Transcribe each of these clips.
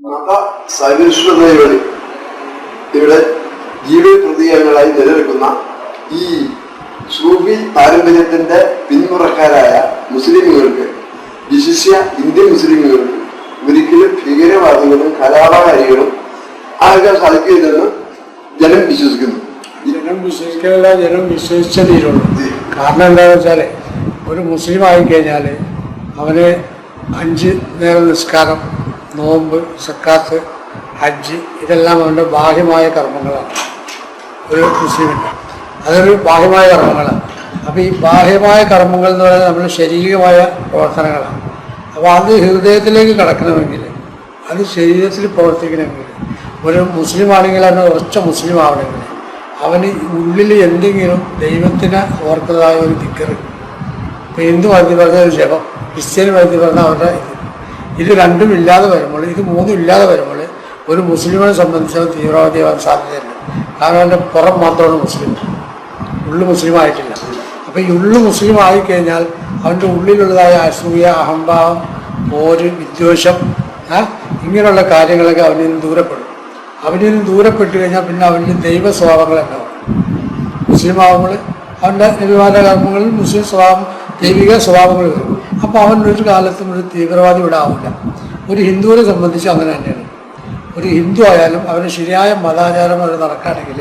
മത സഹിഷ്ണുതയുടെ ഇവിടെ ജീവിത പ്രതീകങ്ങളായി നിലനിൽക്കുന്ന ഈ സൂഫി പാരമ്പര്യത്തിന്റെ പിന്മുറക്കാരായ മുസ്ലിമുകൾക്ക് വിശിഷ്യ ഇന്ത്യൻ മുസ്ലിമുകൾക്ക് ഒരിക്കലും ഭീകരവാദികളും കലാപകാരികളും ആകാൻ സാധിക്കില്ലെന്ന് ജനം വിശ്വസിക്കുന്നു. ജനം വിശ്വസിക്കാനുള്ള ജനം വിശ്വസിച്ചേ കാരണം എന്താണെന്ന് വെച്ചാൽ ഒരു മുസ്ലിം ആയിക്കഴിഞ്ഞാൽ അവന് അഞ്ച് നേരം നിസ്കാരം നോമ്പ് സക്കാത്ത് ഹജ്ജ് ഇതെല്ലാം അവന്റെ ബാഹ്യമായ കർമ്മങ്ങളാണ്. ഒരു മുസ്ലിമിന്റെ. അതൊരു ബാഹ്യമായ കർമ്മങ്ങളാണ്. അപ്പോൾ ഈ ബാഹ്യമായ കർമ്മങ്ങൾ എന്ന് പറയുന്നത് നമ്മൾ ശരീരമായ പ്രവർത്തനങ്ങളാണ്. അപ്പോൾ അത് ഹൃദയത്തിലേക്ക് കടക്കണമെങ്കിൽ അത് ശരീരത്തിൽ പ്രവർത്തിക്കണമെങ്കിൽ ഒരു മുസ്ലിം ആണെങ്കിൽ അവന് ഉറച്ച മുസ്ലിം ആവണമെങ്കിൽ അവന് ഉള്ളിൽ എന്തെങ്കിലും ദൈവത്തിനെ ഓർക്കുന്നതായ ഒരു ദിക്കറ്. ഇപ്പം ഹിന്ദു വൈദ്യ പറഞ്ഞ ഒരു ജപം. ക്രിസ്ത്യൻ വൈദ്യ പറഞ്ഞ അവരുടെ ഇത് രണ്ടും ഇല്ലാതെ വരുമ്പോൾ ഇത് മൂന്നും ഇല്ലാതെ വരുമ്പോൾ ഒരു മുസ്ലിമിനെ സംബന്ധിച്ച് തീവ്രവാദിയാവാൻ സാധ്യതയില്ല. കാരണം എന്റെ പുറം മാത്രമാണ് മുസ്ലിം. ഉള്ളു മുസ്ലിം ആയിട്ടില്ല അപ്പോൾ ഈ ഉള്ളു മുസ്ലിം ആയിക്കഴിഞ്ഞാൽ അവന്റെ ഉള്ളിലുള്ളതായ അസൂയ അഹംഭാവം പോര് വിദ്വേഷം ഇങ്ങനെയുള്ള കാര്യങ്ങളൊക്കെ അവനിൽ നിന്ന് ദൂരപ്പെടും. അവനിൽ നിന്ന് ദൂരപ്പെട്ട് കഴിഞ്ഞാൽ പിന്നെ അവന്റെ ദൈവ സ്വഭാവങ്ങൾ ഉണ്ടാവും. മുസ്ലിം ആവുമ്പോൾ അവന്റെ നിരുവാദ കർമ്മങ്ങളിൽ മുസ്ലിം സ്വഭാവം ദൈവിക സ്വഭാവങ്ങൾ വരും. അപ്പോൾ അവൻ ഒരു കാലത്തും ഒരു തീവ്രവാദി വിടാവില്ല ഒരു ഹിന്ദുവിനെ സംബന്ധിച്ച് അങ്ങനെ തന്നെയാണ്. ഒരു ഹിന്ദു ആയാലും അവന് ശരിയായ മതാചാരം അവർ നടക്കുകയാണെങ്കിൽ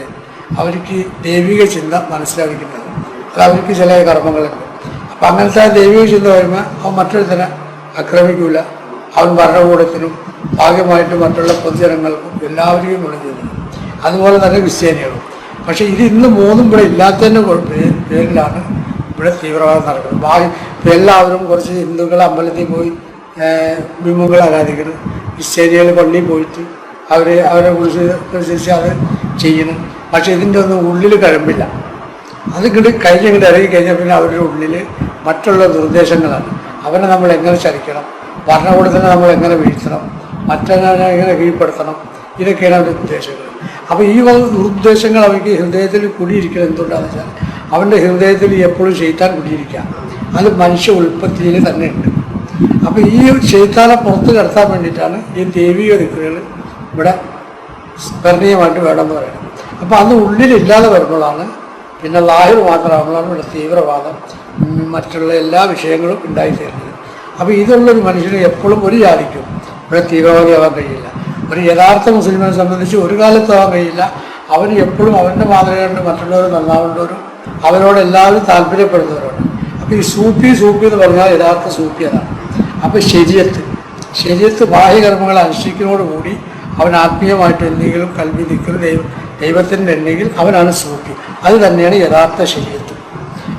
അവർക്ക് ദൈവിക ചിന്ത മനസ്സിലാക്കിക്കുന്നത് അത് അവർക്ക് ചില കർമ്മങ്ങളുണ്ട്. അപ്പം അങ്ങനത്തെ ദൈവിക ചിന്ത വരുമ്പോൾ അവൻ മറ്റൊരുത്തനെ ആക്രമിക്കില്ല അവൻ ഭരണകൂടത്തിനും ഭാഗ്യമായിട്ട് മറ്റുള്ള പൊതുജനങ്ങൾക്കും എല്ലാവരെയും ഗുണം അതുപോലെ തന്നെ ക്രിസ്ത്യാനികളും. പക്ഷേ ഇത് ഇന്ന് മൂന്നും ഇവിടെ ഇല്ലാത്തതിന്റെ പേരിലാണ് ഇവിടെ തീവ്രവാദം നടക്കുന്നത് ബാക്കി ഇപ്പം എല്ലാവരും കുറച്ച് ഹിന്ദുക്കൾ അമ്പലത്തിൽ പോയി ബിംബങ്ങൾ ആരാധിക്കുന്നു. ക്രിസ്ത്യാനികൾ പള്ളിയിൽ പോയിട്ട് അവർ അവരെ കുറിച്ച് അനുസരിച്ച് അത് ചെയ്യുന്നു. പക്ഷെ ഇതിന്റെ ഒന്നും ഉള്ളിൽ കഴമ്പില്ല അത് ഇങ്ങോട്ട് കഴിഞ്ഞിങ്ങോട്ട് ഇറങ്ങി കഴിഞ്ഞാൽ പിന്നെ അവരുടെ ഉള്ളിൽ മറ്റുള്ള നിർദ്ദേശങ്ങളാണ്. അവനെ നമ്മൾ എങ്ങനെ ചലിക്കണം? ഭരണകൂടത്തിനെ നമ്മൾ എങ്ങനെ വീഴ്ത്തണം? മറ്റൊരാളെ എങ്ങനെ കീഴ്പ്പെടുത്തണം? ഇതൊക്കെയാണ് അവരുടെ ഉദ്ദേശങ്ങൾ. അപ്പോൾ ഈ നിർദ്ദേശങ്ങൾ അവർക്ക് ഹൃദയത്തിൽ കുടിയിരിക്കണം എന്തുകൊണ്ടാണെന്ന് വെച്ചാൽ അവന്റെ ഹൃദയത്തിൽ എപ്പോഴും ചെയ്താൻ കുടിയിരിക്കുക. അത് മനുഷ്യ ഉൽപ്പത്തിയിൽ തന്നെ ഉണ്ട്. അപ്പോൾ ഈ ചെയ്താനെ പുറത്ത് കടത്താൻ വേണ്ടിയിട്ടാണ് ഈ ദൈവിക ദിക്കുകൾ ഇവിടെ സ്മരണീയമായിട്ട് വേണമെന്ന് പറയുന്നത്. അപ്പോൾ അന്ന് ഉള്ളിലില്ലാതെ വരുമ്പോഴാണ് പിന്നെ ലാഹിർ മാത്രമാകുമ്പോഴാണ് ഇവിടെ തീവ്രവാദം മറ്റുള്ള എല്ലാ വിഷയങ്ങളും ഉണ്ടായിത്തീരുന്നത്. അപ്പോൾ ഇതുള്ളൊരു മനുഷ്യന് എപ്പോഴും ഒരു ജാതിക്കും ഇവിടെ തീവ്രവാദിയാവാൻ കഴിയില്ല. ഒരു യഥാർത്ഥ മുസ്ലിമിനെ സംബന്ധിച്ച് ഒരു കാലത്താവാൻ കഴിയില്ല. അവന് എപ്പോഴും അവന്റെ മാതൃകയുണ്ട് മറ്റുള്ളവർ നന്നാവേണ്ടവരും അവരോട് എല്ലാവരും താല്പര്യപ്പെടുന്നവരാണ് അപ്പോൾ ഈ സൂപ്പി സൂപ്പി എന്ന് പറഞ്ഞാൽ യഥാർത്ഥ സൂപ്പി അതാണ് അപ്പോൾ ശരീരത്ത് ശരീരത്ത് ബാഹ്യകർമ്മങ്ങൾ അനുഷ്ഠിക്കുന്നതോടുകൂടി അവൻ ആത്മീയമായിട്ട് എന്തെങ്കിലും കൽവി നിൽക്കുന്ന ദൈവ ദൈവത്തിന്റെ ഉണ്ടെങ്കിൽ അവനാണ് സൂപ്പി അത് തന്നെയാണ് യഥാർത്ഥ ശരീരത്ത്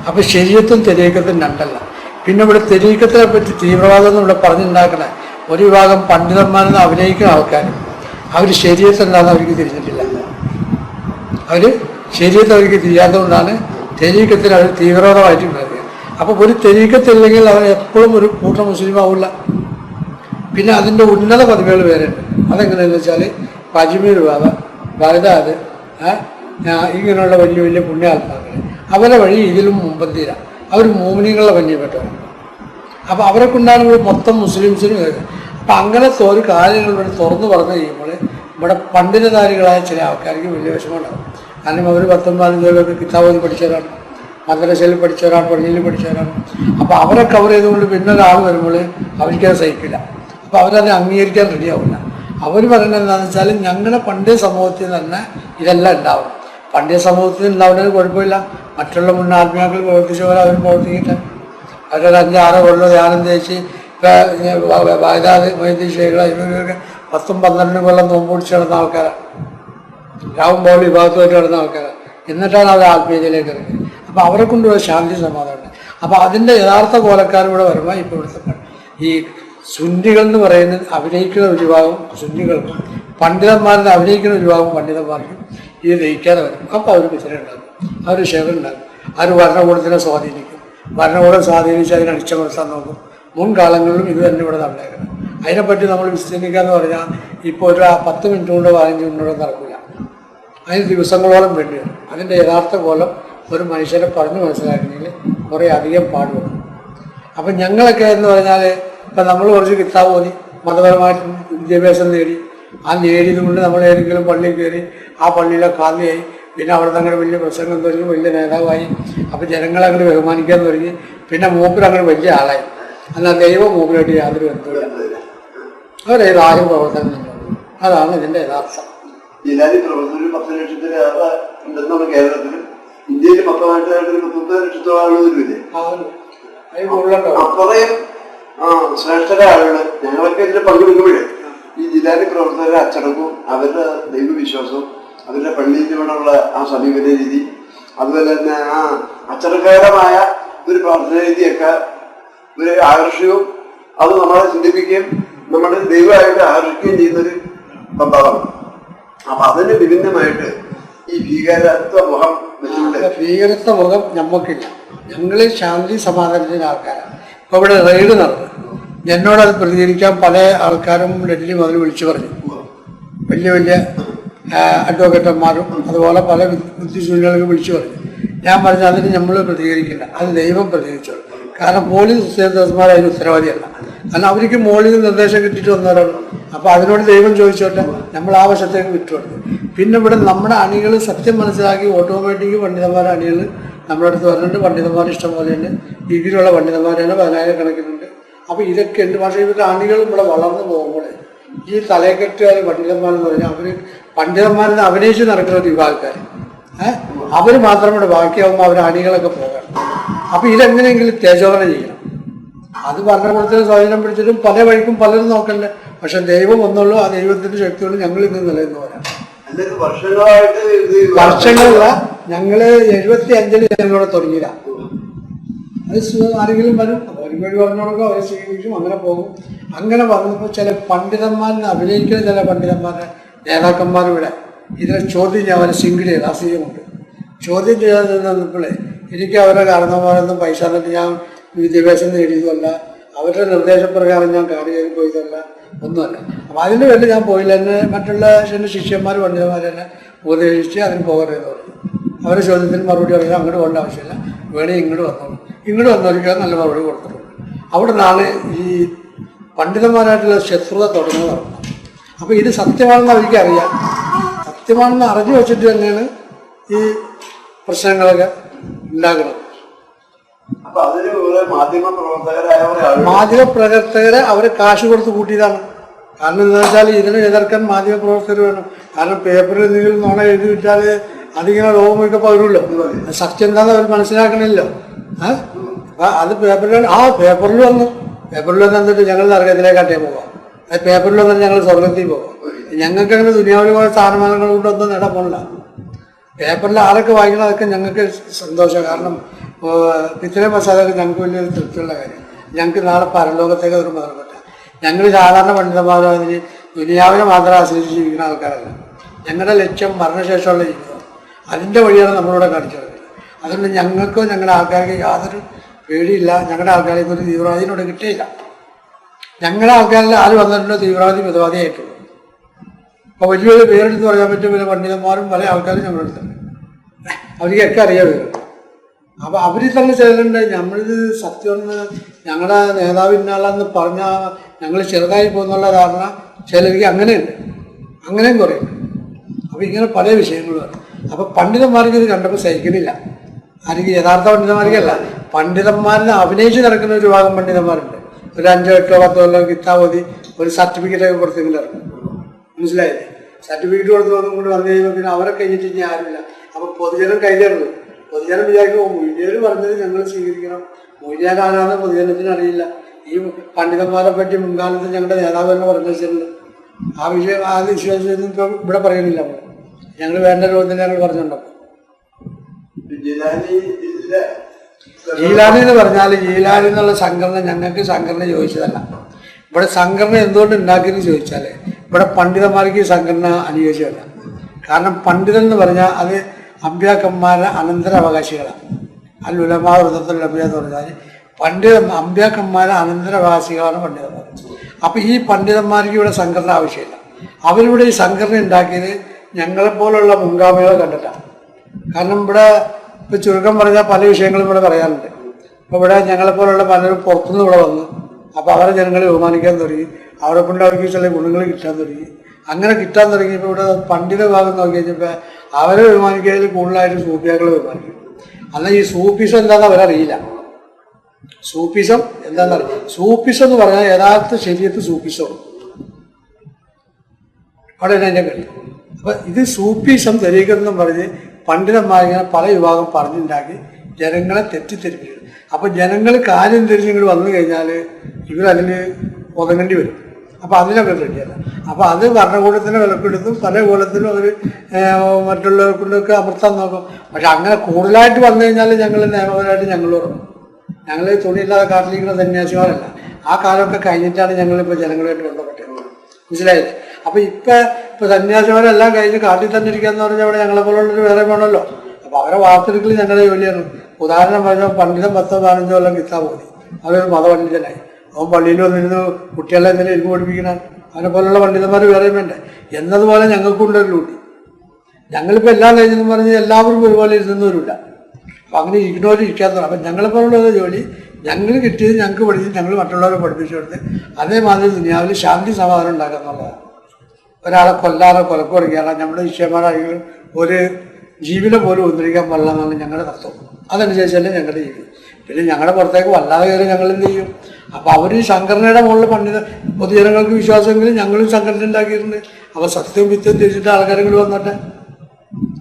അപ്പോൾ ശരീരത്തും തെരീക്കത്തും രണ്ടല്ല. പിന്നെ ഇവിടെ തെരീക്കത്തിനെ പറ്റി തീവ്രവാദം എന്ന് ഇവിടെ പറഞ്ഞുണ്ടാക്കണ ഒരു വിഭാഗം പണ്ഡിതന്മാരെന്ന് അഭിനയിക്കുന്ന ആൾക്കാരും അവർ ശരീരത്ത് എന്താണെന്ന് അവർക്ക് തിരിഞ്ഞിട്ടില്ല. അവർ ശരീരത്തെ അവർക്ക് തിരിയാത്തതുകൊണ്ടാണ് തെരീക്കത്തിന് അവർ തീവ്രവാദമായിട്ട് വരുന്നത് അപ്പോൾ ഒരു തെരീക്കത്തില്ലെങ്കിൽ അവർ എപ്പോഴും ഒരു കൂട്ടം മുസ്ലിം ആവില്ല പിന്നെ അതിന്റെ ഉന്നത പദവികൾ വേറെയുണ്ട് അതെങ്ങനെയെന്ന് വെച്ചാൽ പജ്മീർ ബാബ ബഗ്ദാദ് ഇങ്ങനെയുള്ള വലിയ വലിയ പുണ്യ പുണ്യാത്മാക്കൾ അവരെ വഴി ഇതിലും മുമ്പന്തിര. അവർ മോമിനികളുടെ പഞ്ഞപ്പെട്ടവരാണ് അപ്പോൾ അവരെ കൊണ്ടാണ് ഇവിടെ മൊത്തം മുസ്ലിംസിനും അപ്പം അങ്ങനത്തെ ഒരു കാര്യങ്ങൾ ഇവിടെ തുറന്നു പറഞ്ഞു കഴിയുമ്പോൾ ഇവിടെ പണ്ഡിതധാരികളായ ചില ആൾക്കാർക്ക് വലിയ വിഷമമുണ്ടാകും. കാരണം അവർ പത്തൊമ്പതാം തീയതി കിതാബോധി പഠിച്ചവരാണ്. മദ്രസയിൽ പഠിച്ചവരാണ് പള്ളിയിൽ പഠിച്ചവരാണ്. അപ്പോൾ അവരെ കവർ ചെയ്തുകൊണ്ട് പിന്നെ ഒരാൾ വരുമ്പോൾ അവർക്കത് സഹിക്കില്ല. അപ്പോൾ അവരത് അംഗീകരിക്കാൻ റെഡിയാവില്ല. അവർ പറയുന്നത് എന്താണെന്ന് വെച്ചാൽ ഞങ്ങളുടെ പണ്ടേ സമൂഹത്തിൽ തന്നെ ഇതെല്ലാം ഉണ്ടാവും. പണ്ടേ സമൂഹത്തിൽ ഉണ്ടാവുന്നതിന് കുഴപ്പമില്ല. മറ്റുള്ള മുൻ ആത്മീയാക്കൾ പ്രവർത്തിച്ചവരെ അവർ പ്രവർത്തിക്കട്ടെ. അവരൊരു അഞ്ചാറ് കൊല്ലം ധ്യാനം തേച്ച് ഇപ്പം മൈതി ശേഖര ഇവരൊക്കെ പത്തും പന്ത്രണ്ടും കൊല്ലം നോമ്പ് പിടിച്ച് നടന്ന ആൾക്കാരാണ്. രാവും പോലും വിഭാഗത്തുമായിട്ട് നടന്ന ആൾക്കാരാണ് എന്നിട്ടാണ് അവർ ആത്മീയതയിലേക്ക് ഇറങ്ങിയത് അപ്പോൾ അവരെ കൊണ്ടുള്ള ശാന്തി സമാധാനം. അപ്പോൾ അതിന്റെ യഥാർത്ഥ കോലക്കാർ ഇവിടെ വരുമ്പോൾ ഇപ്പോൾ ഇവിടുത്തെ ഈ സുന്നികൾ എന്ന് പറയുന്ന അഭിനയിക്കുന്ന ഒരു വിഭാഗം സുന്നികൾക്കും പണ്ഡിതന്മാരെ അഭിനയിക്കുന്ന ഒരു വിഭാഗം പണ്ഡിതന്മാർക്കും ഇത് ലയിക്കാതെ വരും. അപ്പോൾ അവർ വിചാരം ഉണ്ടാകും അവർ ക്ഷേമം ഉണ്ടാകും അവർ ഭരണകൂടത്തിനെ സ്വാധീനിക്കും. ഭരണകൂടം സ്വാധീനിച്ച് അതിനെ അടിച്ചമർത്താൻ നോക്കും. മുൻകാലങ്ങളിലും ഇത് തന്നെ ഇവിടെ നടന്നേക്കണം അതിനെപ്പറ്റി നമ്മൾ വിസ്തരിക്കുക എന്ന് പറഞ്ഞാൽ ഇപ്പോൾ ഒരു പത്ത് മിനിറ്റ് കൊണ്ട് പതിനഞ്ച് മിനിറ്റ് കൊണ്ട് നടക്കില്ല അതിന് ദിവസങ്ങളോളം വേണ്ടി വരും. അതിന്റെ യഥാർത്ഥ കോലം ഒരു മനുഷ്യനെ പറഞ്ഞു മനസ്സിലാക്കണമെങ്കിൽ കുറേ അധികം പാടുപെടും അപ്പം ഞങ്ങളൊക്കെ എന്ന് പറഞ്ഞാൽ ഇപ്പം നമ്മൾ കുറച്ച് കിതാബ് ഓതി മതപരമായിട്ട് വിദ്യാഭ്യാസം നേടി ആ നേടിയത് കൊണ്ട് നമ്മൾ ഏതെങ്കിലും പള്ളിയിൽ കയറി ആ പള്ളിയിലെ കാലിയായി പിന്നെ അവിടെ അങ്ങനെ വലിയ പ്രസംഗം തുടങ്ങി വലിയ നേതാവായി അപ്പോൾ ജനങ്ങളെ അങ്ങോട്ട് ബഹുമാനിക്കാൻ തുടങ്ങി പിന്നെ മൂപ്പർ അങ്ങനെ വലിയ ആളായി. എന്നാൽ ദൈവം മൂപ്പരായിട്ട് യാതൊരു ബന്ധമില്ല അവരേതായ പ്രവർത്തനം അതാണ് ഇതിന്റെ യഥാർത്ഥം. ജില്ലാതി പ്രവർത്തനം പത്ത് ലക്ഷത്തിലേറെ ഉണ്ടെന്നാണ് കേരളത്തിലും. ഇന്ത്യയിൽ മൊത്തമായിട്ട് ഒരു മുപ്പത്തി ലക്ഷത്തോളം ആളുകളില്ലേ അത്രയും ആ, ശ്രേഷ്ഠരായ ആളുകൾ ഞങ്ങളൊക്കെ ഇതിൽ പങ്കെടുക്കുമ്പോഴേ ഈ ജില്ലാതി പ്രവർത്തകരുടെ അച്ചടക്കവും അവരുടെ ദൈവവിശ്വാസവും അവരുടെ പള്ളിയിലൂടെയുള്ള ആ സമീപന രീതി അതുപോലെ തന്നെ ആ അച്ചടക്കകരമായ ഒരു പ്രവർത്തന രീതിയൊക്കെ ഒരു ആകർഷകവും അത് നമ്മളെ ചിന്തിപ്പിക്കുകയും നമ്മുടെ ദൈവമായിട്ട് ആകർഷിക്കുകയും ചെയ്യുന്നൊരു സംഭവമാണ്. അപ്പൊ അതിന് വിഭിന്നമായിട്ട് ഈ ഭീകരത്വ മുഖം ഭീകരത്വ മുഖം ഞമ്മക്കില്ല. ഞങ്ങൾ ശാന്തി സമാധാനത്തിന്റെ ആൾക്കാരാണ്. ഇപ്പൊ ഇവിടെ റെയ്ഡ് നടന്നു. എന്നോട് അത് പ്രതികരിക്കാൻ പല ആൾക്കാരും ഡൽഹി മുതൽ വിളിച്ചു പറഞ്ഞു. വലിയ വലിയ അഡ്വക്കേറ്റന്മാരും അതുപോലെ പല ബുദ്ധിജീവികളും വിളിച്ചു പറഞ്ഞു. ഞാൻ പറഞ്ഞു അതിന് നമ്മൾ പ്രതികരിക്കില്ല. അത് ദൈവം പ്രതികരിച്ചോളൂ. കാരണം പോലീസ് ഉദ്യോഗസ്ഥന്മാർ അതിന് ഉത്തരവാദിയല്ല. കാരണം അവർക്ക് നിന്ന് നിർദ്ദേശം കിട്ടിയിട്ട് വന്നവരാണ്. അപ്പോൾ അതിനോട് ദൈവം ചോദിച്ചോട്ടെ നമ്മൾ ആ വശത്തേക്ക് വിട്ടുകൊടുത്തു പിന്നെ ഇവിടെ നമ്മുടെ അണികൾ സത്യം മനസ്സിലാക്കി ഓട്ടോമാറ്റിക് പണ്ഡിതന്മാരുടെ അണികൾ നമ്മുടെ അടുത്ത് പറഞ്ഞിട്ട് പണ്ഡിതന്മാർ ഇഷ്ടം പോലെ തന്നെ ഡിഗ്രിയുള്ള പണ്ഡിതന്മാർ തന്നെ പതിനായിരക്കണക്കിനുണ്ട്. അപ്പോൾ ഇതൊക്കെ ഉണ്ട് പക്ഷേ ഇവരുടെ അണികൾ ഇവിടെ വളർന്നു പോകുമ്പോൾ ഈ തലയെക്കെട്ടുകാർ പണ്ഡിതന്മാരെന്ന് പറഞ്ഞാൽ അവർ പണ്ഡിതന്മാരെന്ന് അഭിനയിച്ച് നടക്കുന്ന ഒരു വിഭാഗക്കാർ. ഏഹ് അവർ മാത്രം ഇവിടെ ബാക്കിയാവുമ്പോൾ അവർ അണികളൊക്കെ പോകണം അപ്പോൾ ഇതെങ്ങനെയെങ്കിലും തേജോധന ചെയ്യണം. അത് ഭരണകൂടത്തിന് സ്വാധീനം പിടിച്ചിട്ടും പല വഴിക്കും പലരും നോക്കണ്ടേ പക്ഷെ ദൈവം ഒന്നുള്ളൂ ആ ദൈവത്തിന്റെ ശക്തിയോട് ഞങ്ങൾ ഇന്ന് നിലനിന്നവരാണ് അല്ലെങ്കിൽ വർഷങ്ങളായിട്ട് ഇത് വർഷങ്ങളില ഞങ്ങൾ എഴുപത്തി അഞ്ചിൽ ഞങ്ങളിവിടെ തുടങ്ങിയില്ല അത് ആരെങ്കിലും വരും ഒരു വഴി പറഞ്ഞു കൊടുക്കും അവരെ സ്വീകരിക്കും അങ്ങനെ പോകും. അങ്ങനെ വന്നപ്പോൾ ചില പണ്ഡിതന്മാരെ അഭിനയിക്കുന്ന ചില പണ്ഡിതന്മാരുടെ നേതാക്കന്മാരുടെ ഇതിനെ ചോദ്യം ചെയ്യാൻ അവരെ സിംഗിൾ ചെയ്ത് അസീയമുണ്ട് ചോദ്യം ചെയ്യാതെ നിന്നപ്പോഴേ എനിക്ക് അവരുടെ കാരണന്മാരൊന്നും പൈസ തന്നിട്ട് ഞാൻ വിദ്യാഭ്യാസം നേടിയതല്ല അവരുടെ നിർദ്ദേശപ്രകാരം ഞാൻ കാര്യം ചെയ്ത് പോയതല്ല ഒന്നുമല്ല. അപ്പം അതിന്റെ പേരിൽ ഞാൻ പോയില്ല. എന്നെ മറ്റുള്ള എന്റെ ശിഷ്യന്മാർ പണ്ഡിതന്മാർ എന്നെ ഉപദേശിച്ച് അതിന് പോകരുത് അവരെ ചോദ്യത്തിന് മറുപടി പറയാൻ അങ്ങോട്ട് പോകേണ്ട ആവശ്യമില്ല. വേണേ ഇങ്ങോട്ട് വന്നോളൂ. ഇങ്ങോട്ട് വന്നവർക്ക് നല്ല മറുപടി കൊടുത്തു അവിടെ നിന്നാണ് ഈ പണ്ഡിതന്മാരായിട്ടുള്ള ശത്രുത തുടങ്ങുന്നത്. അപ്പോൾ ഇത് സത്യമാണെന്ന് അവർക്ക് അറിയാം. സത്യമാണെന്ന് അറിഞ്ഞു വെച്ചിട്ട് തന്നെയാണ് ഈ പ്രശ്നങ്ങളൊക്കെ ഉണ്ടാക്കുന്നത് അപ്പൊ അതിന് കുറെ മാധ്യമ പ്രവർത്തകരായ മാധ്യമ പ്രവർത്തകരെ അവർ കാശ് കൊടുത്ത് കൂട്ടിയതാണ്. കാരണം എന്താ വെച്ചാൽ ഇതിനെ എതിർക്കാൻ മാധ്യമ പ്രവർത്തകർ വേണം. കാരണം പേപ്പറിൽ എന്തെങ്കിലും നോണ എഴുതി വിട്ടാൽ അതിങ്ങനെ ലോകമൊക്കെ പകരുമല്ലോ. സത്യം എന്താണെന്ന് അവർ മനസ്സിലാക്കണില്ലോ. ഏഹ് അത് പേപ്പറിൽ ആ പേപ്പറിൽ വന്നു. പേപ്പറിൽ വന്ന് എന്നിട്ട് ഞങ്ങൾ നരകത്തിലേക്കാട്ടേ പോകാം അത് പേപ്പറിൽ വന്നിട്ട് ഞങ്ങൾ സ്വർഗത്തിൽ പോകാം ഞങ്ങൾക്ക് അങ്ങനെ ദുനിയാവിൽ കുറെ സ്ഥാനമാനങ്ങൾ കൊണ്ടൊന്നും നേടാൻ പോണില്ല. പേപ്പറിൽ ആരൊക്കെ വായിക്കണം അതൊക്കെ ഞങ്ങൾക്ക് സന്തോഷം. കാരണം ഇത്രയും മസാലൊക്കെ ഞങ്ങൾക്ക് വലിയൊരു തൃപ്തിയുള്ള കാര്യം. ഞങ്ങൾക്ക് നാളെ പരലോകത്തേക്ക് ഒരു ബന്ധപ്പെട്ട ഞങ്ങൾ സാധാരണ പണ്ഡിതന്മാരതിന് ദുനിയാവിനെ മാത്രം ആശ്രയിച്ച് ജീവിക്കുന്ന ആൾക്കാരല്ല. ഞങ്ങളുടെ ലക്ഷ്യം മരണശേഷമുള്ള ജീവിതം. അതിന്റെ വഴിയാണ് നമ്മളിവിടെ കാണിച്ചത്. അതുകൊണ്ട് ഞങ്ങൾക്കോ ഞങ്ങളുടെ ആൾക്കാർക്ക് യാതൊരു പേടിയില്ല. ഞങ്ങളുടെ ആൾക്കാർക്ക് ഒരു തീവ്രവാദിനോട് കിട്ടിയില്ല. ഞങ്ങളുടെ ആൾക്കാരിൽ ആര് വന്നിട്ടുണ്ടോ തീവ്രവാദി മിതവാദിയായിട്ടുള്ളൂ അപ്പോൾ വലിയ വലിയ പേരെടുത്ത് പറയാൻ പറ്റും പല പണ്ഡിതന്മാരും പല ആൾക്കാരും ഞങ്ങളുടെ അടുത്തുണ്ട്. അവർക്കൊക്കെ അറിയാം പേര് അവർ തന്നെ ചിലരുണ്ട് നമ്മളിത് സത്യമെന്ന് ഞങ്ങളുടെ നേതാവ് ഇന്നാളെന്ന് പറഞ്ഞാൽ ഞങ്ങൾ ചെറുതായി പോകുന്നുള്ള കാരണം ചിലർക്ക് അങ്ങനെയുണ്ട്. അങ്ങനെയും കുറേ അപ്പോൾ ഇങ്ങനെ പല വിഷയങ്ങളും അപ്പൊ പണ്ഡിതന്മാർക്ക് ഇത് കണ്ടപ്പോൾ സഹിക്കുന്നില്ല ആരെങ്കിലും യഥാർത്ഥ പണ്ഡിതന്മാർക്കല്ല. പണ്ഡിതന്മാരിൽ അഭിനയിച്ച് നടക്കുന്ന ഒരു ഭാഗം പണ്ഡിതന്മാരുണ്ട്. ഒരു അഞ്ചോ എട്ടോ പത്തോ കൊല്ലം കിത്താവതി ഒരു സർട്ടിഫിക്കറ്റ് ഒക്കെ കൊടുത്തെങ്കിലും ഇറങ്ങും. മനസ്സിലായില്ലേ? സർട്ടിഫിക്കറ്റ് കൊടുത്തു വന്നും കൊണ്ട് വന്നു കഴിയുമ്പോൾ പിന്നെ അവരെ കഴിഞ്ഞിട്ട് ഇനി ആരുമില്ല. അപ്പൊ പൊതുജനം കൈതേറുന്നു പൊതുജനം വിചാരിക്കുമ്പോൾ മൊയ്ലിയർ പറഞ്ഞത് ഞങ്ങൾ സ്വീകരിക്കണം. മൊയ്ലിയാർ ആരാന്ന് പൊതുജനത്തിന് അറിയില്ല. ഈ പണ്ഡിതന്മാരെ പറ്റി മുൻകാലത്ത് ഞങ്ങളുടെ നേതാവ് തന്നെ പറഞ്ഞു വെച്ചിട്ടുണ്ട്. ആ വിഷയം ആ വിശ്വാസം ഇപ്പം ഇവിടെ പറയുന്നില്ല ഞങ്ങൾ വേണ്ട രൂപത്തിൽ ഞങ്ങൾ പറഞ്ഞിട്ടുണ്ടോ. ജീലാനി എന്ന് പറഞ്ഞാൽ ജീലാനി എന്നുള്ള സംഘടന ഞങ്ങൾക്ക് സംഘടന ചോദിച്ചതല്ല. ഇവിടെ സംഘടന എന്തുകൊണ്ട് ഉണ്ടാക്കിയെന്ന് ചോദിച്ചാൽ ഇവിടെ പണ്ഡിതന്മാർക്ക് ഈ സംഘടന അനുയോജ്യമല്ല. കാരണം പണ്ഡിതൻ എന്ന് പറഞ്ഞാൽ അത് അമ്പ്യാക്കന്മാരുടെ അനന്തരാവകാശികളാണ് അൽ ഉലമാ വൃത്തത്തിൽ അമ്പ്യ എന്ന് പറഞ്ഞാൽ പണ്ഡിത അമ്പ്യാക്കന്മാരെ അനന്തരാവകാശികളാണ് പണ്ഡിതന്മാർ. അപ്പം ഈ പണ്ഡിതന്മാർക്ക് ഇവിടെ സംഘടന ആവശ്യമില്ല. അവരിവിടെ ഈ സംഘടന ഉണ്ടാക്കിയത് ഞങ്ങളെപ്പോലുള്ള മുൻഗാമികളെ കണ്ടിട്ടാണ് കാരണം ഇവിടെ ഇപ്പം ചുരുക്കം പറഞ്ഞാൽ പല വിഷയങ്ങളും ഇവിടെ പറയാറുണ്ട് അപ്പോൾ ഇവിടെ ഞങ്ങളെപ്പോലുള്ള പലരും പുറത്തുനിന്ന് ഇവിടെ വന്നു അപ്പോൾ അവരെ ജനങ്ങളെ ബഹുമാനിക്കാൻ തുടങ്ങി. അവരെ കൊണ്ട് അവർക്ക് ചില ഗുണങ്ങൾ കിട്ടാൻ തുടങ്ങി. അങ്ങനെ കിട്ടാൻ തുടങ്ങിയപ്പോൾ ഇവിടെ പണ്ഡിത ഭാഗം നോക്കി കഴിഞ്ഞപ്പോൾ അവരെ ബഹുമാനിക്കുന്നതിൽ കൂടുതലായിട്ട് സൂഫിയാക്കളെ ബഹുമാനിക്കും. അല്ല ഈ സൂഫിസം എന്താണെന്ന് അവരറിയില്ല. സൂഫിസം എന്താണെന്ന് അറിയാം സൂഫിസം എന്ന് പറഞ്ഞാൽ യഥാർത്ഥ ശരീരത്ത് സൂഫിസമാണ് തന്നെ അതിന്റെ കളി അപ്പൊ ഇത് സൂഫിസം തെരീകരണം പറഞ്ഞ് പണ്ഡിതന്മാരിങ്ങനെ പല വിഭാഗം പറഞ്ഞുണ്ടാക്കി ജനങ്ങളെ തെറ്റിദ്ധരിപ്പിക്കുന്നു അപ്പൊ ജനങ്ങൾ കാര്യം തിരിച്ച് ഇങ്ങോട്ട് വന്നു കഴിഞ്ഞാൽ ഇവരതിന് ഒതുങ്ങേണ്ടി വരും. അപ്പൊ അതിനൊക്കെ റെഡിയല്ല അപ്പൊ അത് ഭരണകൂടത്തിന് വിലക്കെടുത്തും. പല കൂടത്തിലും അവർ മറ്റുള്ളവരെ കൊണ്ടൊക്കെ നോക്കും. പക്ഷെ അങ്ങനെ കൂടുതലായിട്ട് വന്നു കഴിഞ്ഞാൽ ഞങ്ങൾ നിയമപരമായിട്ട് ഞങ്ങൾ ഉറങ്ങും. ഞങ്ങൾ തുണിയില്ലാതെ കാട്ടിലിരിക്കുന്ന സന്യാസിമാരല്ല. ആ കാലമൊക്കെ കഴിഞ്ഞിട്ടാണ് ഞങ്ങളിപ്പോൾ ജനങ്ങളുമായിട്ട് ബന്ധപ്പെട്ടിരുന്നത്. മനസ്സിലായില്ലേ? അപ്പൊ ഇപ്പൊ ഇപ്പൊ സന്യാസിമാരെല്ലാം കഴിഞ്ഞ് കാട്ടിൽ തന്നെ ഇരിക്കാന്ന് പറഞ്ഞാൽ അവിടെ ഞങ്ങളെ പോലുള്ളൊരു വേറെ വേണമല്ലോ. അപ്പൊ അവരെ വാർത്തെടുക്കൽ ഞങ്ങളുടെ ജോലിയാണ്. ഉദാഹരണം പറഞ്ഞാൽ പണ്ഡിതം പത്തോ പതിനഞ്ചോ കൊല്ലം കിട്ടാൻ മതി അവരൊരു മതപണ്ഡിതനായി. അവൻ പള്ളിയിൽ വന്നിരുന്ന് കുട്ടികളെ എങ്ങനെ എരിവ് പഠിപ്പിക്കണം. അവനെ പോലുള്ള പണ്ഡിതന്മാർ വേറെ വേണ്ടേ. എന്നതുപോലെ ഞങ്ങൾക്കുണ്ടൊരു ഡ്യൂട്ടി ഞങ്ങളിപ്പോൾ എല്ലാ കഴിഞ്ഞെന്ന് പറഞ്ഞ് എല്ലാവരും ഒരുപോലെ ഇരുന്നവരില്ല അപ്പം അങ്ങനെ ഇഗ്നോർ ഇരിക്കാൻ അപ്പം ഞങ്ങളെ പോലുള്ള ജോലി ഞങ്ങൾ കിട്ടിയത് ഞങ്ങൾക്ക് പഠിച്ച് ഞങ്ങൾ മറ്റുള്ളവരെ പഠിപ്പിച്ചു കൊടുത്ത് അതേമാതിരി ദുനിയാവിൽ ശാന്തി സമാധാനം ഉണ്ടാക്കുക എന്നുള്ളതാണ് ഒരാളെ കൊല്ലാറോ കൊലക്ക് കൊടുക്കാറോ നമ്മുടെ വിഷയമാരാണെങ്കിലും ഒരു ജീവിതം പോലും ഉദ്ധരിക്കാൻ പാടില്ല എന്നാണ് ഞങ്ങളുടെ തത്വം. അതനുസരിച്ചല്ലേ ഞങ്ങളുടെ ജീവിതം. പിന്നെ ഞങ്ങളുടെ പുറത്തേക്ക് വല്ലാതെ കയറി ഞങ്ങൾ എന്ത് ചെയ്യും? അപ്പോൾ അവർ ശങ്കരനയുടെ മുകളിൽ പണ്ഡിത പൊതുജനങ്ങൾക്ക് വിശ്വാസമെങ്കിലും ഞങ്ങളും ശങ്കരൻ ഉണ്ടാക്കിയിട്ടുണ്ട്. അപ്പോൾ സത്യവും വിത്തവും തിരിച്ചിട്ട് ആൾക്കാരെങ്കിൽ വന്നോട്ടെ.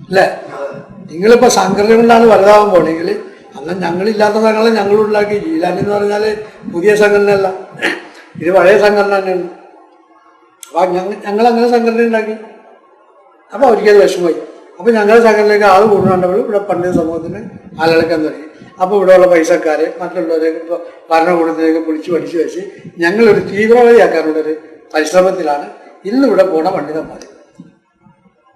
അല്ലേ? നിങ്ങളിപ്പോൾ ശങ്കരനെ കൊണ്ടാണ് വലുതാവാൻ പോണെങ്കിൽ അന്ന് ഞങ്ങളില്ലാത്ത സംഘടന ഞങ്ങൾ ഉണ്ടാക്കി. ജീലാനി എന്ന് പറഞ്ഞാൽ പുതിയ സംഘടനയല്ല ഇത് പഴയ സംഘടന തന്നെയാണ്. അപ്പം ഞങ്ങൾ ഞങ്ങൾ അങ്ങനെ സംഘടന ഉണ്ടാക്കി അപ്പോൾ അവർക്കത് വിഷമമായി. അപ്പോൾ ഞങ്ങളുടെ സംഘടനയിലേക്ക് ആൾ കൂടുന്നുണ്ടെങ്കിൽ ഇവിടെ പണ്ഡിത സമൂഹത്തിന് ആളുകളൊക്കെ തുടങ്ങി അപ്പോൾ ഇവിടെയുള്ള പൈസക്കാരെ മറ്റുള്ളവരെ ഭരണകൂടത്തിലേക്ക് പിടിച്ചു പഠിച്ച് വെച്ച് ഞങ്ങളൊരു തീവ്രവാദിയാക്കാനുള്ളൊരു പരിശ്രമത്തിലാണ് ഇന്നിവിടെ പോണ പണ്ഡിതന്മാർ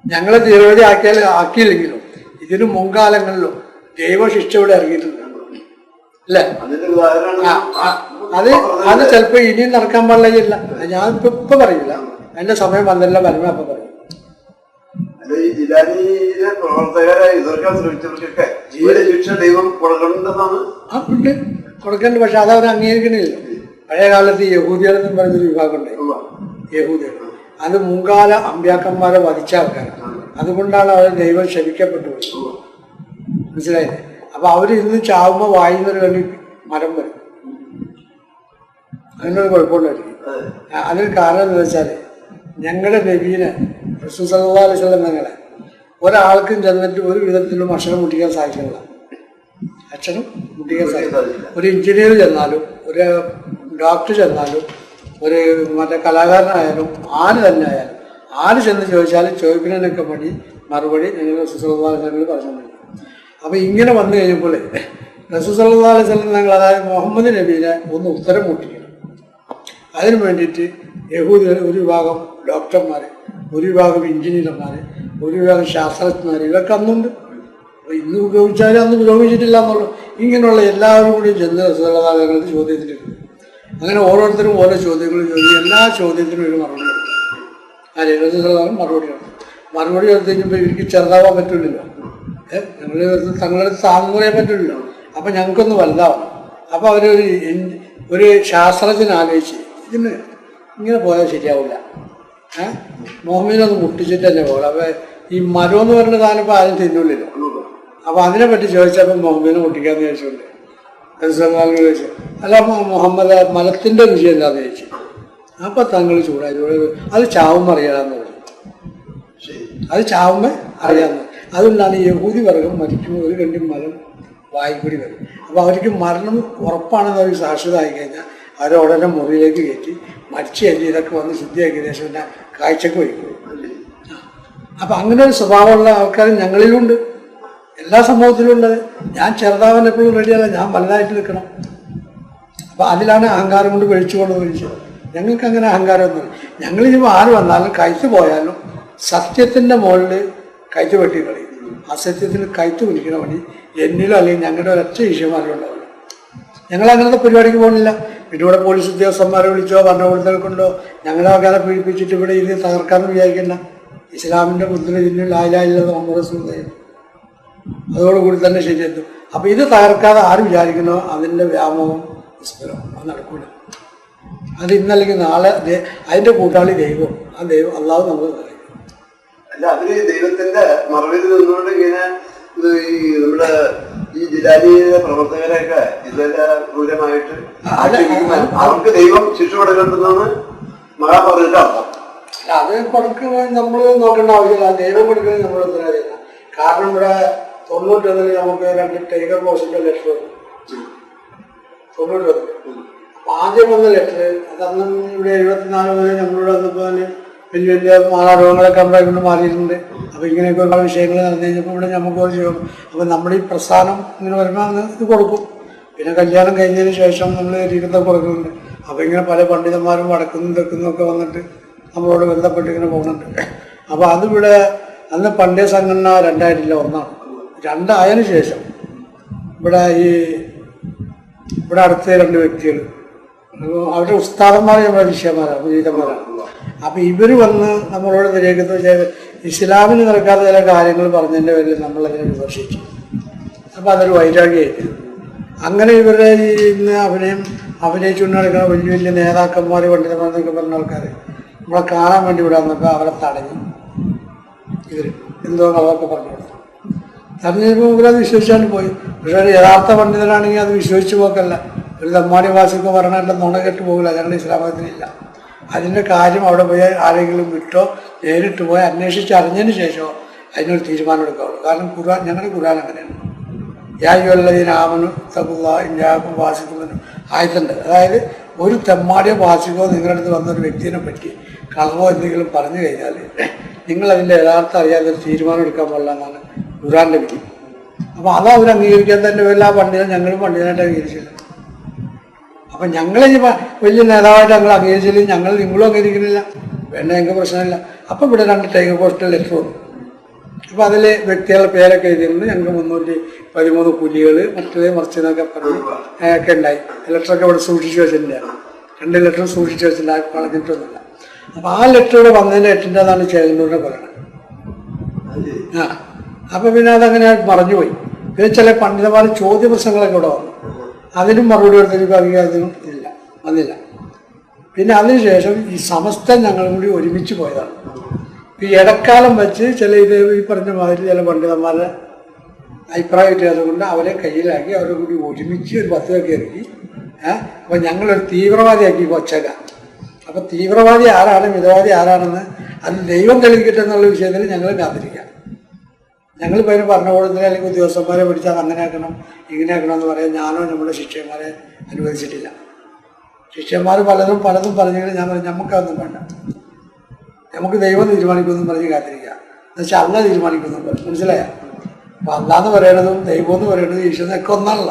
ഞങ്ങളെ തീവ്രവാദി ആക്കിയാൽ ആക്കിയില്ലെങ്കിലും ഇതിനു മുൻകാലങ്ങളിലും ദൈവശിക്ഷ ഇവിടെ ഇറങ്ങിയിട്ടുണ്ട് അല്ലേ? അത് അത് ചിലപ്പോ ഇനിയും നടക്കാൻ പാടില്ല ഞാൻ ഇപ്പൊ ഇപ്പൊ പറയില്ല എന്റെ സമയം വന്നില്ല വരുമ്പോ അപ്പൊ പറയും. അല്ല ഈ ജിലാനിയിലെ പ്രവർത്തകരെ എതിർക്കാൻ ശ്രമിച്ചവർക്കൊക്കെ ദൈവം ആ കൊടുക്കണ്ട് പക്ഷെ അംഗീകരിക്കണില്ല. പഴയ കാലത്ത് യഹൂദികളെന്നും പറഞ്ഞൊരു വിഭാഗം ഉണ്ട് യഹൂദികൾ. അത് മുൻകാല അമ്പ്യാക്കന്മാരെ വധിച്ച ആൾക്കാരാണ്. അതുകൊണ്ടാണ് അവർ ദൈവം ശപിക്കപ്പെട്ടു. മനസ്സിലായില്ലേ? അപ്പൊ അവർ ഇന്ന് ചാവുമ്പോ വായുന്നൊരു കണ്ടി മരം വരും. അതിനൊരു കുഴപ്പമുണ്ടായിരിക്കും. അതിന് കാരണം എന്താ വെച്ചാൽ ഞങ്ങളുടെ നബീനെ ഞങ്ങളെ ഒരാൾക്കും ചെന്നിട്ട് ഒരു വിധത്തിലും അക്ഷരം മുട്ടിക്കാൻ സാധിക്കില്ല അക്ഷരം മുട്ടിക്കാൻ സാധിക്കില്ല. ഒരു എഞ്ചിനീയർ ചെന്നാലും ഒരു ഡോക്ടർ ചെന്നാലും ഒരു മറ്റേ കലാകാരനായാലും ആര് തന്നെ ആയാലും ആര് ചെന്ന് ചോദിച്ചാലും ചോദിക്കുന്നതിനൊക്കെ പണി മറുപടി ഞങ്ങൾ റസൂസല്ലാസ്വലങ്ങൾ പറഞ്ഞിട്ടുണ്ട് അപ്പം ഇങ്ങനെ വന്നു കഴിഞ്ഞപ്പോൾ റസൂസല്ലാസ്വലം ഞങ്ങൾ അതായത് മുഹമ്മദ് നബീനെ ഒന്ന് ഉത്തരം മുട്ടിക്കണം. അതിനു വേണ്ടിയിട്ട് യഹൂദികൾ ഒരു വിഭാഗം ഡോക്ടർമാർ ഒരു വിഭാഗം എഞ്ചിനീയർമാർ ഒരു വിഭാഗം ശാസ്ത്രജ്ഞന്മാർ ഇതൊക്കെ അന്നുണ്ട്. അപ്പോൾ ഇന്ന് ഉപയോഗിച്ചാലും അന്ന് ഉപയോഗിച്ചിട്ടില്ല എന്നുള്ളൂ. ഇങ്ങനെയുള്ള എല്ലാവരും കൂടി ചെന്ന് രസകഥാകങ്ങൾക്ക് ചോദ്യത്തിലിരുന്നു അങ്ങനെ ഓരോരുത്തരും ഓരോ ചോദ്യങ്ങൾ ചോദിച്ചു എല്ലാ ചോദ്യത്തിനും ഒരു മറുപടി കൊടുക്കും ആ രസകഥാകൻ മറുപടി കൊടുക്കും മറുപടി കൊടുത്തു കഴിഞ്ഞപ്പോൾ എനിക്ക് ചെറുതാവാൻ പറ്റില്ലല്ലോ ഏഹ് ഞങ്ങളുടെ തങ്ങളുടെ സ്ഥാനം പറയാൻ പറ്റില്ലല്ലോ അപ്പം ഞങ്ങൾക്കൊന്ന് വലുതാവണം. അപ്പോൾ അവരൊരു ഒരു ശാസ്ത്രജ്ഞൻ ആലോചിച്ച് ഇതിന് ഇങ്ങനെ പോയാൽ ശരിയാവില്ല. ഏഹ് അത് മുട്ടിച്ചിട്ട് തന്നെ പോകണം അപ്പോൾ ഈ മരം എന്ന് പറഞ്ഞ സാധനം ഇപ്പൊ ആരും തിന്നുള്ളില്ല അപ്പോൾ അതിനെ പറ്റി ചോദിച്ചപ്പോൾ മുഹമ്മദിനെ മുട്ടിക്കാന്ന് ചോദിച്ചുകൊണ്ട് ചോദിച്ചു. അല്ല മുഹമ്മദ് മലത്തിന്റെ രുചി എന്താന്ന് ചോദിച്ചു. അപ്പോൾ തങ്ങൾ ചൂടായി. അത് ചാവും അറിയാമെന്ന് പറഞ്ഞു. അത് ചാവുമ്പോ അറിയാമെന്ന് അതുകൊണ്ടാണ് യഹൂദി വർഗം മരിക്കുമ്പോൾ ഒരു കണ്ടും മലം വായിക്കൂടി വരും. അപ്പോൾ അവർക്ക് മരണം ഉറപ്പാണെന്ന് അവർ സാക്ഷരതായി കഴിഞ്ഞാൽ അവരെ മുറിയിലേക്ക് കയറ്റി മരിച്ച എല്ലി ഇതൊക്കെ വന്ന് ശുദ്ധിയാക്കിയ ശേഷം പിന്നെ കാഴ്ചക്ക് വയ്ക്കും അപ്പം അങ്ങനെ ഒരു സ്വഭാവമുള്ള ആൾക്കാർ ഞങ്ങളിലുണ്ട്. എല്ലാ സമൂഹത്തിലും ഉണ്ട്. ഞാൻ ചെറുതാവാൻ എപ്പോഴും റെഡിയല്ല. ഞാൻ വലുതായിട്ട് നിൽക്കണം. അപ്പം അതിലാണ് അഹങ്കാരം കൊണ്ട് കഴിച്ചുകൊണ്ട് വിളിച്ചത് ഞങ്ങൾക്ക് അങ്ങനെ അഹങ്കാരമൊന്നുമില്ല. ഞങ്ങൾ ഇനി ആര് വന്നാലും കയറ്റ് പോയാലും സത്യത്തിന്റെ മുകളിൽ കയറ്റ് വെട്ടി കളയും. അസത്യത്തിന് കയറ്റ് പിടിക്കണ പണി എന്നിലോ അല്ലെങ്കിൽ ഞങ്ങളുടെ ഒരൊറ്റ ഈശ്വരന്മാരിലും ഉണ്ടാവില്ല ഞങ്ങൾ അങ്ങനത്തെ പരിപാടിക്ക് പോകുന്നില്ല. ഇവിടെ പോലീസ് ഉദ്യോഗസ്ഥന്മാരെ വിളിച്ചോ ഭരണകൂടത്തെ കൊണ്ടോ ഞങ്ങളെ പീഡിപ്പിച്ചിട്ട് ഇവിടെ ഇത് തകർക്കാമെന്ന് വിചാരിക്കണ്ട. ഇസ്ലാമിന്റെ മുദ്ര ആയില്ലായില്ലാതെ നമ്മുടെ സുന്ദരം അതോടുകൂടി തന്നെ ശരിയെത്തും. അപ്പൊ ഇത് തകർക്കാതെ ആര് വിചാരിക്കണോ അതിന്റെ വ്യാമോഹം നിസ്ഫലം അത് നടക്കൂല. അത് ഇന്നല്ലെങ്കിൽ നാളെ അതിന്റെ കൂട്ടാളി ദൈവം. ആ ദൈവം അള്ളാഹു നമ്മൾ അല്ല അതിന് ദൈവത്തിന്റെ മറവിൽ നിന്നുകൊണ്ട് ഇങ്ങനെ ഈ നമ്മുടെ ഈ ജിലാലിയിലെ പ്രവർത്തകരെയൊക്കെ ജില്ലയിലെ ക്രൂരമായിട്ട് അവർക്ക് ദൈവം ശിക്ഷ കൊടുക്കേണ്ടതെന്ന് മഹാപൗരന്റെ അർത്ഥം. അത് കൊടുക്കുന്നത് നമ്മൾ നോക്കേണ്ട ആവശ്യമില്ല. ദൈവം കൊടുക്കുന്നത് നമ്മൾ എന്തായാലും കാരണം ഇവിടെ തൊണ്ണൂറ്റൊന്നിന് നമുക്ക് രണ്ട് ടൈഗർ ബോസിന്റെ ലെറ്റർ വന്നു. തൊണ്ണൂറ്റൊന്ന് അപ്പൊ ആദ്യം വന്ന ലെറ്റർ അതന്ന് ഇവിടെ എഴുപത്തിനാല് മുതൽ നമ്മളിവിടെ വന്നപ്പോൾ വലിയ വലിയ മാറാരോഗങ്ങളൊക്കെ നമ്മളെ കൊണ്ട് മാറിയിട്ടുണ്ട്. അപ്പോൾ ഇങ്ങനെയൊക്കെ ഉള്ള വിഷയങ്ങൾ നടന്നു കഴിഞ്ഞപ്പോൾ ഇവിടെ നമുക്ക് ചെയ്യും അപ്പോൾ നമ്മൾ ഈ പ്രസ്ഥാനം ഇങ്ങനെ വരുമ്പോൾ ഇത് കൊടുക്കും. പിന്നെ കല്യാണം കഴിഞ്ഞതിന് ശേഷം നമ്മൾ രീതികളൊക്കെ കൊടുക്കുന്നുണ്ട് അപ്പോൾ ഇങ്ങനെ പല പണ്ഡിതന്മാരും വടക്കുന്നും തെക്കുന്നും ഒക്കെ വന്നിട്ട് നമ്മളോട് ബന്ധപ്പെട്ട് ഇങ്ങനെ പോകുന്നുണ്ട്. അപ്പോൾ അതിവിടെ അന്ന് പണ്ടേ സംഘടന രണ്ടായിട്ടില്ല ഒന്നാണ്. രണ്ടായതിന് ശേഷം ഇവിടെ ഈ ഇവിടെ അടുത്ത രണ്ട് വ്യക്തികൾ. അവരുടെ ഉസ്താദന്മാരെ നമ്മുടെ ശിഷ്യന്മാരാണ് മുജീതന്മാരാണ് അപ്പോൾ ഇവർ വന്ന് നമ്മളോട് വെച്ചാൽ ഇസ്ലാമിന് നടക്കാത്ത ചില കാര്യങ്ങൾ പറഞ്ഞതിന്റെ പേരിൽ നമ്മളതിനെ വിമർശിച്ചു. അപ്പോൾ അതൊരു വൈരാഗ്യമായിട്ട്. അങ്ങനെ ഇവരുടെ ഇന്ന് അഭിനയം അഭിനയിച്ചുകൊണ്ട് നടക്കുന്ന വലിയ വലിയ നേതാക്കന്മാർ പണ്ഡിതന്മാരെന്നൊക്കെ പറഞ്ഞ ആൾക്കാർ നമ്മളെ കാണാൻ വേണ്ടി വന്നപ്പോൾ അവരെ തടഞ്ഞു. ഇവർ എന്തോ അതൊക്കെ പറഞ്ഞു കൊടുത്തു. തെരഞ്ഞെടുപ്പ് ഇവരത് അത് വിശ്വസിച്ചാണ്ട് പോയി. പക്ഷേ ഒരു യഥാർത്ഥ പണ്ഡിതനാണെങ്കിൽ അത് വിശ്വസിച്ച് പോക്കല്ല. ഒരു തമ്മാടി വാസിക്ക് പറഞ്ഞാൽ നുണ കെട്ട് പോകില്ല. അതാണ് ഇസ്ലാമത്തിനില്ല അതിന്റെ കാര്യം അവിടെ പോയി ആരെങ്കിലും വിട്ടോ നേരിട്ട് പോയി അന്വേഷിച്ച് അറിഞ്ഞതിന് ശേഷം അതിനൊരു തീരുമാനം എടുക്കാവുള്ളൂ. കാരണം ഖുർആൻ ഞങ്ങളുടെ ഖുർആൻ അങ്ങനെയാണ്. യായുവല്ലതിന് ആമനു തകുള്ള ഇഞ്ചാക്കും വാസിക്കുമെന്നും ആയതുണ്ട് അതായത് ഒരു തെമ്മാടിയോ വാസിക്കോ നിങ്ങളുടെ അടുത്ത് വന്ന ഒരു വ്യക്തിനെ പറ്റി കളവോ എന്തെങ്കിലും പറഞ്ഞു കഴിഞ്ഞാൽ നിങ്ങൾ അതിന്റെ യഥാർത്ഥം അറിയാതെ ഒരു തീരുമാനം എടുക്കാൻ പാടില്ല എന്നാണ് ഖുറാന്റെ വിധി. അപ്പോൾ അത് അവർ അംഗീകരിക്കാൻ തന്നെ എല്ലാ പണ്ഡിതനും ഞങ്ങളും പണ്ഡിതനായിട്ട് അംഗീകരിച്ചില്ല. അപ്പം ഞങ്ങളെ വലിയ നേതാവായിട്ട് ഞങ്ങൾ അംഗീകരിച്ചില്ലെങ്കിൽ ഞങ്ങൾ നിങ്ങളും അംഗീകരിക്കുന്നില്ല. വേണ്ട ഞങ്ങൾക്ക് പ്രശ്നമില്ല. അപ്പം ഇവിടെ രണ്ട് ടൈഗർ പോസ്റ്റ് ലെറ്റർ വന്നു. അപ്പൊ അതിൽ വ്യക്തികളുടെ പേരൊക്കെ എഴുതിയിട്ടുണ്ട്. ഞങ്ങൾക്ക് മുന്നൂറ്റി പതിമൂന്ന് പുലികൾ മറ്റേത് മറിച്ചെന്നൊക്കെ പറഞ്ഞ് ഒക്കെ ഉണ്ടായി. ലെറ്ററൊക്കെ ഇവിടെ സൂക്ഷിച്ചു വെച്ചിട്ടുണ്ടായിരുന്നു രണ്ട് ലെറ്റർ സൂക്ഷിച്ചു വെച്ചിട്ടുണ്ട്. അത് കളഞ്ഞിട്ടൊന്നുമില്ല അപ്പോൾ ആ ലെറ്റർ ഇവിടെ വന്നതിന്റെ എട്ടിന്റെതാണ് ചേലന്നൂരിനെ പറയുന്നത് ആ അപ്പോൾ പിന്നെ അതങ്ങനെ മറഞ്ഞുപോയി. പിന്നെ ചില പണ്ഡിതന്മാർ ചോദ്യ പ്രശ്നങ്ങളൊക്കെ ഇവിടെ വന്നു. അതിനും മറുപടി കൊടുത്തതിന് അതിനും ഇല്ല. വന്നില്ല. പിന്നെ അതിനുശേഷം ഈ സമസ്ത ഞങ്ങളും കൂടി ഒരുമിച്ച് പോയതാണ്. ഈ ഇടക്കാലം വെച്ച് ചില ഇത് ഈ പറഞ്ഞ മാതിരി ചില പണ്ഡിതന്മാരുടെ അഭിപ്രായം കിട്ടിയതുകൊണ്ട് കൊണ്ട് അവരെ കയ്യിലാക്കി അവരെ കൂടി ഒരുമിച്ച് ഒരു പത്രമൊക്കെ ഇറക്കി. ഏഹ് അപ്പോൾ ഞങ്ങളൊരു തീവ്രവാദിയാക്കി കൊച്ചക അപ്പോൾ തീവ്രവാദി ആരാണ് മിതവാദി ആരാണെന്ന് അത് ദൈവം തെളിയിക്കട്ടെ എന്നുള്ള വിഷയത്തിൽ ഞങ്ങൾ കാത്തിരിക്കാം. ഞങ്ങൾ പേര് ഭരണകൂടത്തിലെ അല്ലെങ്കിൽ ഉദ്യോഗസ്ഥന്മാരെ പിടിച്ചാൽ അങ്ങനെ ആക്കണം ഇങ്ങനെ ആക്കണം എന്ന് പറയാൻ ഞാനോ നമ്മുടെ ശിക്ഷകന്മാരെ അനുവദിച്ചിട്ടില്ല. ശിഷ്യന്മാർ പലതും പലതും പറഞ്ഞെങ്കിലും ഞാൻ പറഞ്ഞു നമുക്കതൊന്നും വേണ്ട. നമുക്ക് ദൈവം തീരുമാനിക്കുമെന്നും പറഞ്ഞ് കാത്തിരിക്കുക. എന്നുവെച്ചാൽ അല്ല തീരുമാനിക്കുമെന്നും പറഞ്ഞു. മനസ്സിലായ? അപ്പം അല്ലാന്ന് പറയണതും ദൈവം എന്ന് പറയുന്നത് ഈശ്വരനൊക്കെ ഒന്നല്ല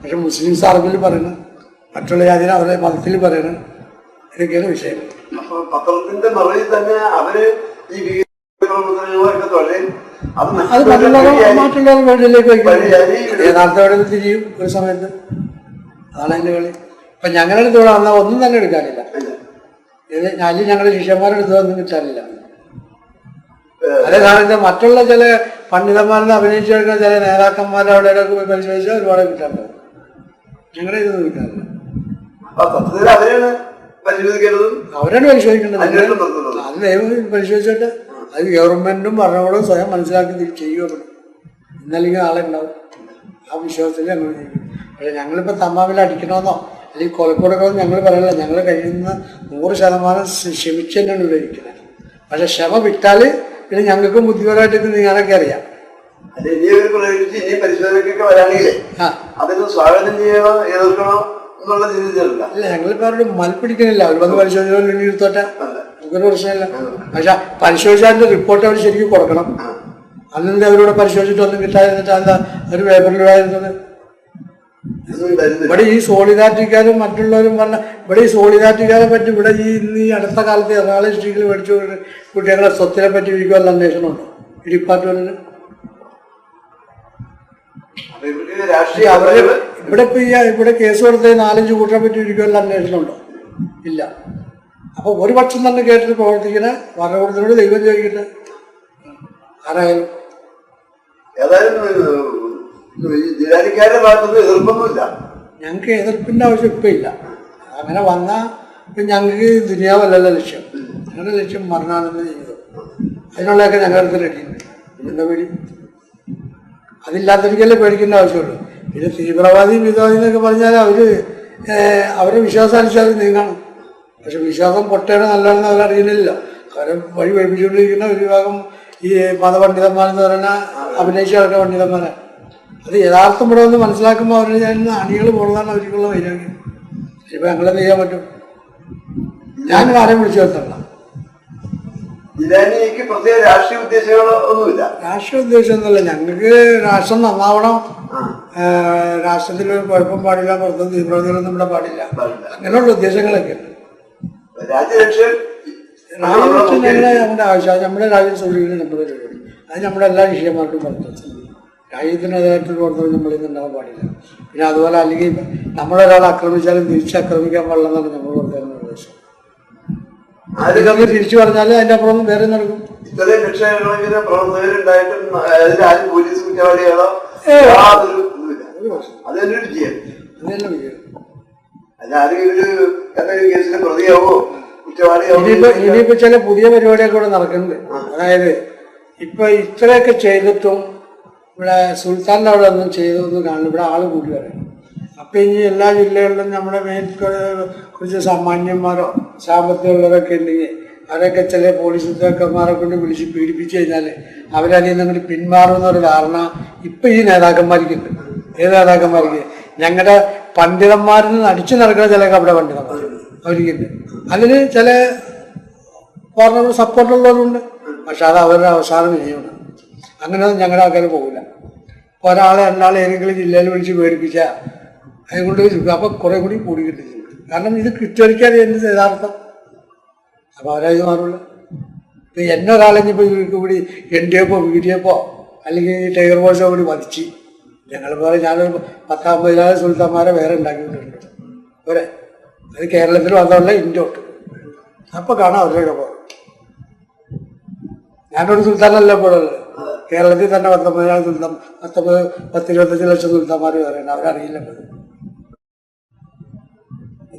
പക്ഷെ മുസ്ലിംസ് അറബിൽ പറയുന്നു മറ്റുള്ള ജാതിന് അവരുടെ മതത്തിൽ പറയുന്നത് ഇതൊക്കെയാണ് വിഷയം. അപ്പോൾ പത്രത്തിന്റെ മറവിൽ തന്നെ അവർ ഈ ഭീകരപ്രവർത്തനങ്ങളൊക്കെ തൊഴിൽ അത് മറ്റുള്ളവർ മറ്റുള്ളവർ വയ്ക്കും യഥാർത്ഥ തിരിയും ഒരു സമയത്ത്. അതാണ് എന്റെ കളി. ഇപ്പം ഞങ്ങളുടെ അടുത്ത് ഇവിടെ വന്നാൽ ഒന്നും തന്നെ എടുക്കാനില്ല. അല്ലെങ്കിൽ ഞങ്ങളുടെ ശിഷ്യന്മാരുടെ അടുത്ത് ഒന്നും കിട്ടാനില്ല. അതേ സാധനത്തെ മറ്റുള്ള ചില പണ്ഡിതന്മാരെ അഭിനയിച്ചെടുക്കുന്ന ചില നേതാക്കന്മാരെ അവിടെ പോയി പരിശോധിച്ചാൽ ഒരുപാട് കിട്ടാനുണ്ടാവും ഞങ്ങളുടെ ഇതൊന്നും അപ്പൊ പരിശോധിക്കേണ്ടതും അവരാണ് പരിശോധിക്കേണ്ടത്. അത് ദൈവം പരിശോധിച്ചിട്ട്. അത് ഗവൺമെന്റും ഭരണകൂടവും സ്വയം മനസ്സിലാക്കി ചെയ്യുക ഇന്നല്ലെങ്കിൽ ആളെ ഉണ്ടാവും. ആ വിശ്വാസത്തിൽ ഞങ്ങൾ പക്ഷെ പക്ഷേ ഞങ്ങളിപ്പോൾ തമ്മാവിൽ അടിക്കണമെന്നോ അല്ലെങ്കിൽ കൊലക്കൊടുക്കണമെന്ന് ഞങ്ങൾ പറയില്ല ഞങ്ങൾ കഴിയുന്ന നൂറ് ശതമാനം ക്ഷമിച്ച് തന്നെയാണ് ഇവിടെ ഇരിക്കുന്നത് പക്ഷെ ക്ഷമ വിട്ടാൽ പിന്നെ ഞങ്ങൾക്കും ബുദ്ധിപരമായിട്ട് നിങ്ങളൊക്കെ നീങ്ങാനൊക്കെ അറിയാം. അല്ല ഞങ്ങളിപ്പോൾ അവരോട് മൽപ്പിടിക്കുന്നില്ല അവർ വന്ന് പരിശോധിച്ചോട്ടെ എടുത്തോട്ടെ നമുക്കൊരു പ്രശ്നമില്ല. പക്ഷെ പരിശോധിച്ചതിന്റെ റിപ്പോർട്ട് അവർ ശരിക്കും കൊടുക്കണം. അന്നെ അവരോട് പരിശോധിച്ചിട്ടൊന്നും കിട്ടാതിരുന്നിട്ട് എന്താ ഒരു പേപ്പറിലൂടെ തരുന്നില്ല ഇവിടെ ഈ സോളിഡാറ്റിക്കാരും മറ്റുള്ളവരും പറഞ്ഞ ഇവിടെ ഈ സോളിഡാറ്റിക്കാരെ പറ്റി ഇവിടെ ഈ ഇന്ന് ഈ അടുത്ത കാലത്ത് എറണാകുളം ഡിസ്ട്രിക്റ്റിൽ മേടിച്ചു കുട്ടികളുടെ കുട്ടികളെ സ്വത്തിനെ പറ്റി അന്വേഷണം ഉണ്ടോ ഈ ഡിപ്പാർട്ട്മെന്റിന് ഇവിടെ ഇപ്പൊ ഈ ഇവിടെ കേസ് കൊടുത്ത നാലഞ്ച് കൂട്ടരെ പറ്റി ഇരിക്കുമല്ലോ അന്വേഷണം ഉണ്ടോ ഇല്ല. അപ്പൊ ഒരു പക്ഷം തന്നെ കേട്ടിട്ട് പ്രവർത്തിക്കുന്ന ഭരണകൂടത്തിനോട് ദൈവം ചോദിക്കട്ടെ? ആരായാലും. ഏതായാലും ജില്ലാധികാരുടെ ഭാഗത്തുനിന്ന് എതിർപ്പൊന്നുമില്ല. ഞങ്ങൾക്ക് എതിർപ്പിന്റെ ആവശ്യം ഇപ്പം ഇല്ല. അങ്ങനെ വന്നാൽ ഇപ്പം ഞങ്ങൾക്ക് ദുനിയാവല്ലല്ലോ ലക്ഷ്യം. ഞങ്ങളുടെ ലക്ഷ്യം മരണാനന്ദ ജീവിതം അതിനുള്ളതൊക്കെ ഞങ്ങളുടെ റെഡിയുണ്ട് എന്താ പേടി? അതില്ലാത്തവർക്കല്ലേ പേടിക്കേണ്ട ആവശ്യമുള്ളൂ. പിന്നെ തീവ്രവാദി വിധവാദി എന്നൊക്കെ പറഞ്ഞാൽ അവർ അവരെ വിശ്വാസം അനുസരിച്ച് നീങ്ങണം. പക്ഷെ വിശ്വാസം പൊട്ടയാണ് നല്ലതാണെന്ന് അവരറിയുന്നില്ല അവരെ വഴി പഠിപ്പിച്ചുകൊണ്ടിരിക്കുന്ന ഒരു വിഭാഗം ഈ മതപണ്ഡിതന്മാരെന്ന് പറയുന്ന അഭിനയിച്ച അവരുടെ പണ്ഡിതന്മാരാണ്. അത് യഥാർത്ഥം ഇവിടെ വന്ന് മനസ്സിലാക്കുമ്പോൾ അവർ ഞാൻ അണികൾ പോണതാണ് അവർക്കുള്ള വൈരാഗ്യം. ഇപ്പം ഞങ്ങളെന്ത് ചെയ്യാൻ പറ്റും? ഞാൻ ആരെയും വിളിച്ചു വരുത്തണ്ട. ജിലാനിക്ക് പ്രത്യേക രാഷ്ട്രീയ ഉദ്ദേശങ്ങളോ ഒന്നുമില്ല. രാഷ്ട്രീയ ഉദ്ദേശം ഒന്നുമില്ല. ഞങ്ങൾക്ക് രാഷ്ട്രം നന്നാവണം. രാഷ്ട്രത്തിൽ ഒരു കുഴപ്പം പാടില്ല പുറത്തും തീവ്രവാദികളൊന്നും ഇവിടെ പാടില്ല. അങ്ങനെയുള്ള ഉദ്ദേശങ്ങളൊക്കെ. രാജ്യരക്ഷ ഞങ്ങളുടെ നമ്മുടെ ആവശ്യം നമ്മുടെ രാജ്യം സൂക്ഷിക്കുന്നത് നമ്മുടെ അത് നമ്മുടെ എല്ലാ വിഷയമാർക്കും പുറത്തു രാജ്യത്തിനെതിരായിട്ടൊരു കൊടുത്തവർ നമ്മളിൽ നിന്ന് ഉണ്ടാവാൻ പാടില്ല. പിന്നെ അതുപോലെ അല്ലെങ്കിൽ നമ്മളൊരാൾ ആക്രമിച്ചാലും തിരിച്ചാക്രമിക്കാൻ പാടില്ല പാടില്ലെന്നാണ് നമ്മൾ പുറത്തേക്കുന്ന നിർദ്ദേശം അത് കമ്മി തിരിച്ചു പറഞ്ഞാൽ അതിന്റെ അപ്പുറം വേറെ നടക്കും ഇത്രയും ലക്ഷക്കണക്കിന് പ്രവർത്തകരുണ്ടായിട്ടും അതിൽ ആരും പോലീസ് കുറ്റവാളികളോ ഏയ്. യാതൊരു ഇതുമില്ല. ഒരു പ്രശ്നം. അതൊരു വിജയം. അതെല്ലാം വിജയം. അല്ല ഒരു എന്തെങ്കിലും കേസിൽ പ്രതിയാവോ? കുറ്റവാളിയാവോ? ഇനിയിപ്പോ ഇനിയിപ്പോ ചില പുതിയ പരിപാടിയൊക്കെ ഇവിടെ നടക്കുന്നുണ്ട്. അതായത് ഇപ്പൊ ഇത്രയൊക്കെ ചെയ്തിട്ടും ഇവിടെ സുൽത്താന്റെ അവിടെ ഒന്നും ചെയ്തതൊന്നും കാണില്ല ഇവിടെ ആൾ കൂടി വരാം അപ്പം ഇനി എല്ലാ ജില്ലകളിലും നമ്മുടെ മെയിൻ കുറച്ച് സാമാന്യന്മാരോ സാമ്പത്തികമുള്ളവരൊക്കെ ഉണ്ടെങ്കിൽ അവരൊക്കെ ചില പോലീസ് ഉദ്യോഗസ്ഥന്മാരെ കൊണ്ട് വിളിച്ച് പീഡിപ്പിച്ചു കഴിഞ്ഞാൽ അവരതിൽ നിന്ന് പിന്മാറുമെന്നൊരു ധാരണ ഇപ്പം ഈ നേതാക്കന്മാർക്കുണ്ട് ഏത് നേതാക്കന്മാർക്ക് ഞങ്ങളുടെ പണ്ഡിതന്മാരിൽ നിന്ന് അടിച്ചു നടക്കുന്ന ചില അവിടെ പണ്ഡിതന്മാർ അവർക്കുണ്ട്. അതിന് ചില പറഞ്ഞ സപ്പോർട്ടുള്ളവരുണ്ട് പക്ഷെ അത് അവരുടെ അവസാനം വിജയമാണ്. അങ്ങനെ ഞങ്ങളുടെ ആൾക്കാർ പോകില്ല അപ്പോൾ ഒരാളെ രണ്ടാളെ ഏതെങ്കിലും ജില്ലയിൽ വിളിച്ച് പേടിപ്പിച്ച അതുകൊണ്ട് അപ്പം കുറേ കൂടി കൂടി കിട്ടിയിട്ടുണ്ട് കാരണം ഇത് കിട്ടുവരിക്കാൻ എന്റെ യഥാർത്ഥം? അപ്പോൾ അവരായി മാറില്ല ഇപ്പം എന്നെ ഇപ്പോൾ ഇവർക്ക് കൂടി എൻ ഡി എഫോ ബി ഡി എഫോ അല്ലെങ്കിൽ ടൈഗർ ബോൾസോ കൂടി വധിച്ച് ഞങ്ങൾ പോലെ ഞാനൊരു പത്താമ്പതിനായിരം സുൽത്താന്മാരെ വേറെ ഉണ്ടാക്കിയിട്ടുണ്ട്. പോരെ അത് കേരളത്തിൽ വന്നതല്ല ഇന്ത്യ അപ്പോൾ കാണാം അവരുടെ പോകും ഞാനൊരു സുൽത്താനല്ല ഇപ്പോഴുള്ളത് കേരളത്തിൽ തന്നെ പത്തൊമ്പതിനായിരം ദുരിതം പത്തൊമ്പത് പത്തിരുപത്തഞ്ച് ലക്ഷം സുൽത്താന്മാർ പറയുന്നത് അവരറിയില്ല.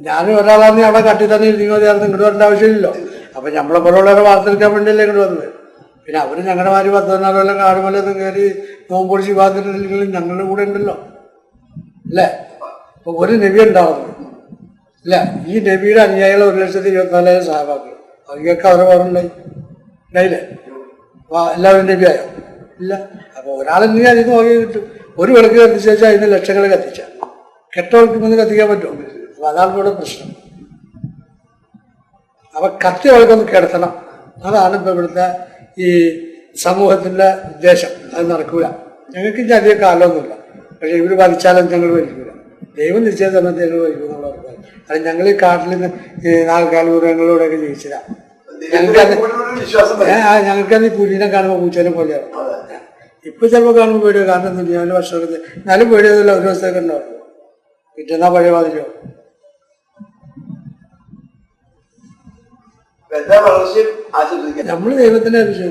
ഞാനും ഒരാളാന്ന് അവിടെ കട്ടി തന്നെ ഇരുന്ന് മതിയായിരുന്നു ഇങ്ങോട്ട് വരേണ്ട ആവശ്യമില്ലല്ലോ. അപ്പൊ നമ്മളെ പോലുള്ളവരെ വാർത്തെടുക്കാൻ വേണ്ടിയല്ലേ ഇങ്ങോട്ട് വന്നത്. പിന്നെ അവർ ഞങ്ങളുടെ മാതിരി പത്ത് പതിനാല് കൊല്ലം കാടുമലൊന്നും കയറി നോമ്പൊടിച്ച് വാർത്തിട്ടില്ലെങ്കിലും ഞങ്ങളുടെ കൂടെ ഉണ്ടല്ലോ. അല്ലേ? അപ്പൊ ഒരു നബി ഉണ്ടാവുന്നു. ഇല്ല ഈ നബിയുടെ അനുയായികൾ ഒരു ലക്ഷത്തി ഇരുപത്തിനാലായിരം സഹാബാക്കൾ. അവർക്കൊക്കെ അവരെ പറഞ്ഞിട്ടുണ്ടായി ഉണ്ടായില്ലേ? എല്ലാവരും നബിയായോ? ഇല്ല. അപ്പൊ ഒരാളെന്തെങ്കിലും അതിന് വക കിട്ടും. ഒരു വിളക്ക് കത്തിച്ചു വെച്ചാൽ അതിന് ലക്ഷങ്ങൾ കത്തിച്ച. കെട്ട വിളക്ക് മുന്നിൽ കത്തിക്കാൻ പറ്റുമോ? അപ്പൊ അതാണ് ഇവിടെ പ്രശ്നം. അപ്പൊ കത്തി വിളക്കൊന്ന് കിടത്തണം. അതാണ് ഇപ്പൊ ഇവിടുത്തെ ഈ സമൂഹത്തിന്റെ ഉദ്ദേശം. അത് നടക്കൂല. ഞങ്ങൾക്ക് ഇനി അധികം കാലമൊന്നുമില്ല. പക്ഷെ ഇവർ വലിച്ചാലും ഞങ്ങൾ വലിക്കൂല ദൈവം നിശ്ചയ സമയത്ത് ഞങ്ങൾ ഭരിക്കും എന്നുള്ള ഉറപ്പാണ് അത് ഞങ്ങൾ ഈ കാട്ടിൽ നാൽക്കാൽ മൃഗങ്ങളിലൂടെയൊക്കെ ജീവിച്ചതാ. ഞങ്ങൾക്ക് ഞങ്ങൾക്കത് പുലിനെ കാണുമ്പോൾ പൂച്ചേനെ പോലെയാണ്. ഇപ്പൊ ചിലപ്പോൾ കാണുമ്പോൾ പേടിയോ കാരണം ദുനിയാവിലെ ഭക്ഷണം എന്നാലും പേടിയൊന്നുമില്ല ഒരു ദിവസത്തേക്ക് ഉണ്ടാവും. പിറ്റേന്നാ പഴയ മാതിരിയോ? നമ്മൾ നമ്മൾ ദൈവത്തിന്റെ അഭിഷേകം.